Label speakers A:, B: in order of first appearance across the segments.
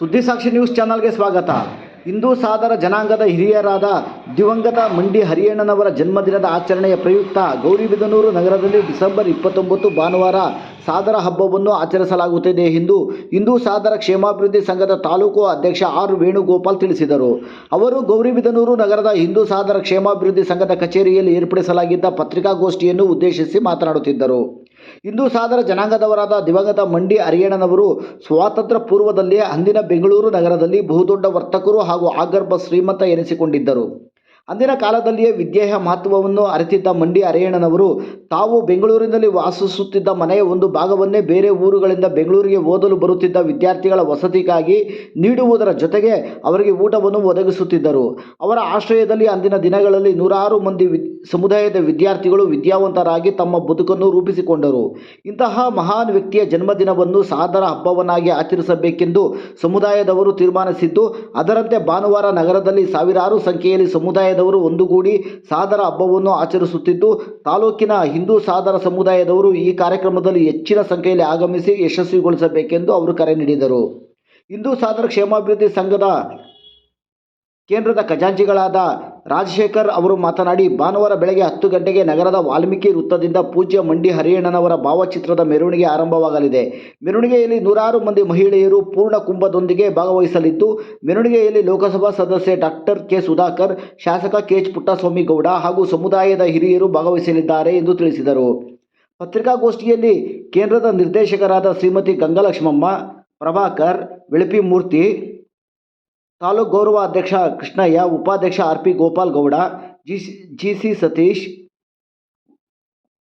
A: ಸುದ್ದಿ ಸಾಕ್ಷಿ ನ್ಯೂಸ್ ಚಾನಲ್ಗೆ ಸ್ವಾಗತ. ಹಿಂದೂ ಸಾದರ ಜನಾಂಗದ ಹಿರಿಯರಾದ ದಿವಂಗತ ಮಂಡಿ ಹರಿಯಣ್ಣನವರ ಜನ್ಮದಿನದ ಆಚರಣೆಯ ಪ್ರಯುಕ್ತ ಗೌರಿಬಿದನೂರು ನಗರದಲ್ಲಿ ಡಿಸೆಂಬರ್ ಇಪ್ಪತ್ತೊಂಬತ್ತು ಭಾನುವಾರ ಸಾದರ ಹಬ್ಬವನ್ನು ಆಚರಿಸಲಾಗುತ್ತಿದೆ ಎಂದು ಹಿಂದೂ ಸಾದರ ಕ್ಷೇಮಾಭಿವೃದ್ಧಿ ಸಂಘದ ತಾಲೂಕು ಅಧ್ಯಕ್ಷ ಆರ್ ವೇಣುಗೋಪಾಲ್ ತಿಳಿಸಿದರು. ಅವರು ಗೌರಿಬಿದನೂರು ನಗರದ ಹಿಂದೂ ಸಾದರ ಕ್ಷೇಮಾಭಿವೃದ್ಧಿ ಸಂಘದ ಕಚೇರಿಯಲ್ಲಿ ಏರ್ಪಡಿಸಲಾಗಿದ್ದ ಪತ್ರಿಕಾಗೋಷ್ಠಿಯನ್ನು ಉದ್ದೇಶಿಸಿ ಮಾತನಾಡುತ್ತಿದ್ದರು. ಹಿಂದೂ ಸಾದರ ಜನಾಂಗದವರಾದ ದಿವಂಗತ ಮಂಡಿ ಅರಿಯಣ್ಣನವರು ಸ್ವಾತಂತ್ರ್ಯ ಪೂರ್ವದಲ್ಲಿ ಅಂದಿನ ಬೆಂಗಳೂರು ನಗರದಲ್ಲಿ ಬಹುದೊಡ್ಡ ವರ್ತಕರು ಹಾಗೂ ಆಗರ್ಭ ಶ್ರೀಮಂತ ಎನಿಸಿಕೊಂಡಿದ್ದರು. ಅಂದಿನ ಕಾಲದಲ್ಲಿಯೇ ವಿದ್ಯೆಯ ಮಹತ್ವವನ್ನು ಅರಿತಿದ್ದ ಮಂಡಿ ಹರಿಯಣ್ಣನವರು ತಾವು ಬೆಂಗಳೂರಿನಲ್ಲಿ ವಾಸಿಸುತ್ತಿದ್ದ ಮನೆಯ ಒಂದು ಭಾಗವನ್ನೇ ಬೇರೆ ಊರುಗಳಿಂದ ಬೆಂಗಳೂರಿಗೆ ಓದಲು ಬರುತ್ತಿದ್ದ ವಿದ್ಯಾರ್ಥಿಗಳ ವಸತಿಗಾಗಿ ನೀಡುವುದರ ಜೊತೆಗೆ ಅವರಿಗೆ ಊಟವನ್ನು ಒದಗಿಸುತ್ತಿದ್ದರು. ಅವರ ಆಶ್ರಯದಲ್ಲಿ ಅಂದಿನ ದಿನಗಳಲ್ಲಿ ನೂರಾರು ಮಂದಿ ಸಮುದಾಯದ ವಿದ್ಯಾರ್ಥಿಗಳು ವಿದ್ಯಾವಂತರಾಗಿ ತಮ್ಮ ಬದುಕನ್ನು ರೂಪಿಸಿಕೊಂಡರು. ಇಂತಹ ಮಹಾನ್ ವ್ಯಕ್ತಿಯ ಜನ್ಮದಿನವನ್ನು ಸಾದರ ಹಬ್ಬವನ್ನಾಗಿ ಆಚರಿಸಬೇಕೆಂದು ಸಮುದಾಯದವರು ತೀರ್ಮಾನಿಸಿದ್ದು, ಅದರಂತೆ ಭಾನುವಾರ ನಗರದಲ್ಲಿ ಸಾವಿರಾರು ಸಂಖ್ಯೆಯಲ್ಲಿ ಸಮುದಾಯದವರು ಒಂದುಗೂಡಿ ಸಾದರ ಹಬ್ಬವನ್ನು ಆಚರಿಸುತ್ತಿದ್ದು, ತಾಲೂಕಿನ ಹಿಂದೂ ಸಾದರ ಸಮುದಾಯದವರು ಈ ಕಾರ್ಯಕ್ರಮದಲ್ಲಿ ಹೆಚ್ಚಿನ ಸಂಖ್ಯೆಯಲ್ಲಿ ಆಗಮಿಸಿ ಯಶಸ್ವಿಗೊಳಿಸಬೇಕೆಂದು ಅವರು ಕರೆ ನೀಡಿದರು. ಹಿಂದೂ ಸಾದರ ಕ್ಷೇಮಾಭಿವೃದ್ಧಿ ಸಂಘದ ಕೇಂದ್ರದ ಖಜಾಂಚಿಗಳಾದ ರಾಜಶೇಖರ್ ಅವರು ಮಾತನಾಡಿ, ಭಾನುವಾರ ಬೆಳಗ್ಗೆ ಹತ್ತು ಗಂಟೆಗೆ ನಗರದ ವಾಲ್ಮೀಕಿ ವೃತ್ತದಿಂದ ಪೂಜ್ಯ ಮಂಡಿ ಹರಿಯಣ್ಣನವರ ಭಾವಚಿತ್ರದ ಮೆರವಣಿಗೆ ಆರಂಭವಾಗಲಿದೆ. ಮೆರವಣಿಗೆಯಲ್ಲಿ ನೂರಾರು ಮಂದಿ ಮಹಿಳೆಯರು ಪೂರ್ಣ ಕುಂಭದೊಂದಿಗೆ ಭಾಗವಹಿಸಲಿದ್ದು, ಮೆರವಣಿಗೆಯಲ್ಲಿ ಲೋಕಸಭಾ ಸದಸ್ಯ ಡಾಕ್ಟರ್ ಕೆ. ಸುಧಾಕರ್, ಶಾಸಕ ಕೆ. ಎಚ್. ಪುಟ್ಟಸ್ವಾಮಿ ಗೌಡ ಹಾಗೂ ಸಮುದಾಯದ ಹಿರಿಯರು ಭಾಗವಹಿಸಲಿದ್ದಾರೆ ಎಂದು ತಿಳಿಸಿದರು. ಪತ್ರಿಕಾಗೋಷ್ಠಿಯಲ್ಲಿ ಕೇಂದ್ರದ ನಿರ್ದೇಶಕರಾದ ಶ್ರೀಮತಿ ಗಂಗಲಕ್ಷ್ಮಮ್ಮ, ಪ್ರಭಾಕರ್ ಮೂರ್ತಿ ತಾಲೂಕು ಗೌರವ ಅಧ್ಯಕ್ಷ ಕೃಷ್ಣಯ್ಯ, ಉಪಾಧ್ಯಕ್ಷ R P Gopal Gowda G C Satish,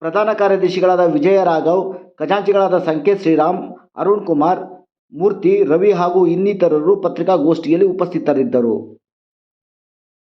A: ಪ್ರಧಾನ ಕಾರ್ಯದರ್ಶಿಗಳಾದ ವಿಜಯ ರಾಘವ್, ಖಜಾಂಚಿಗಳಾದ ಸಂಕೇತ್ ಶ್ರೀರಾಮ್, ಅರುಣ್ ಕುಮಾರ್, ಮೂರ್ತಿ, ರವಿ ಹಾಗೂ ಇನ್ನಿತರರು ಪತ್ರಿಕಾಗೋಷ್ಠಿಯಲ್ಲಿ ಉಪಸ್ಥಿತರಿದ್ದರು.